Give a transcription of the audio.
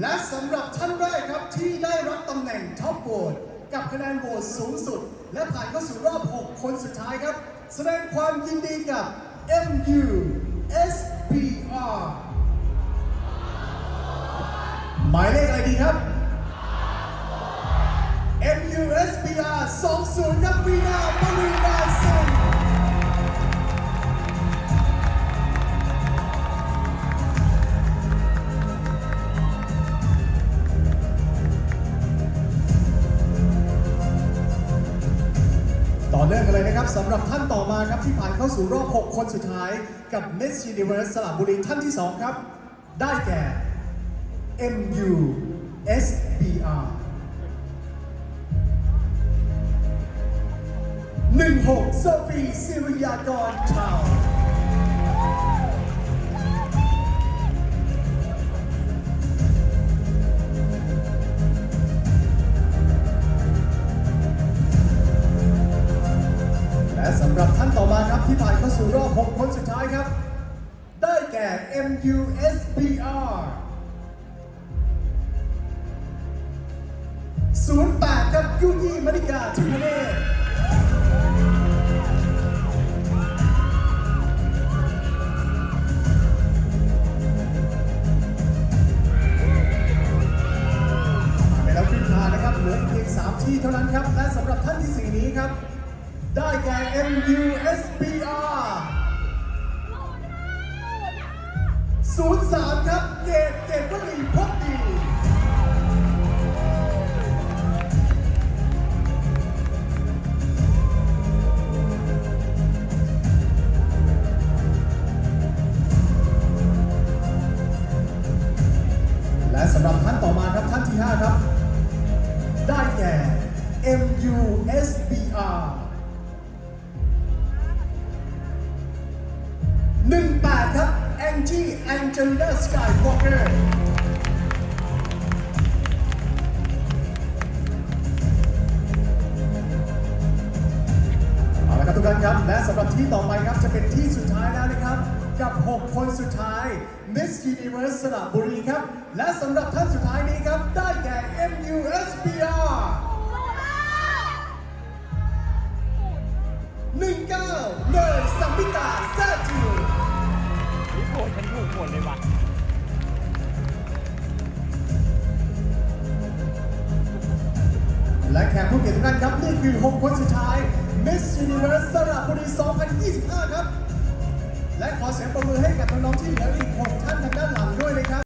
และสำหรับท่านแรกครับที่ได้รับตำแหน่งท็อปโหวตกับคะแนนโหวตสูงสุด และผ่านเข้าสู่รอบ 6 คนสุดท้ายครับ แสดงความยินดีกับ MU SPR หมายเลขอะไรดีครับ MU SPR 20ครับ เนื่องกันเลยนะครับสำหรับท่านต่อมาครับที่ผ่านเข้าสู่รอบ 6 คนสุดท้ายกับ Miss Universe สระบุรีท่านที่ 2 ครับ ได้แก่ MU SBR 16โซฟี ที่ผ่านเข้าสู่รอบ 6 คนสุดท้ายครับ ได้แก่ MUSPR 08ครับยุยี่มณิกาทิพเนศไปแล้วครึ่งทานะครับเหลืออีกเพียง3ที่เท่านั้นครับ และสำหรับท่านที่ 4 นี้ครับ ได้แก่ MUSPR 03 ครับ เกตเกตวลีพบดีและสำหรับท่านต่อมาครับท่านที่ 5 ครับ ได้แก่ MUSBR Angie Angelina Skywalker เอาละครับทุกท่านครับ และสำหรับที่ต่อไปครับจะเป็นที่สุดท้ายแล้วนะครับ กับ 6 คนสุดท้าย Miss Universe สระบุรีครับ และสำหรับท่านสุดท้ายนี้ครับ ได้แก่ MUSBR 19เนยสัมพิตา หมดเลยว่ะและแขกผู้เกียรติทุกท่านครับ นี่คือ 6 คนสุดท้าย Miss Universe สระบุรี 2025 ครับ และขอเสียงปรบมือให้กับน้องๆที่เหลืออีก 6 ท่านทางด้านหลังด้วยนะครับ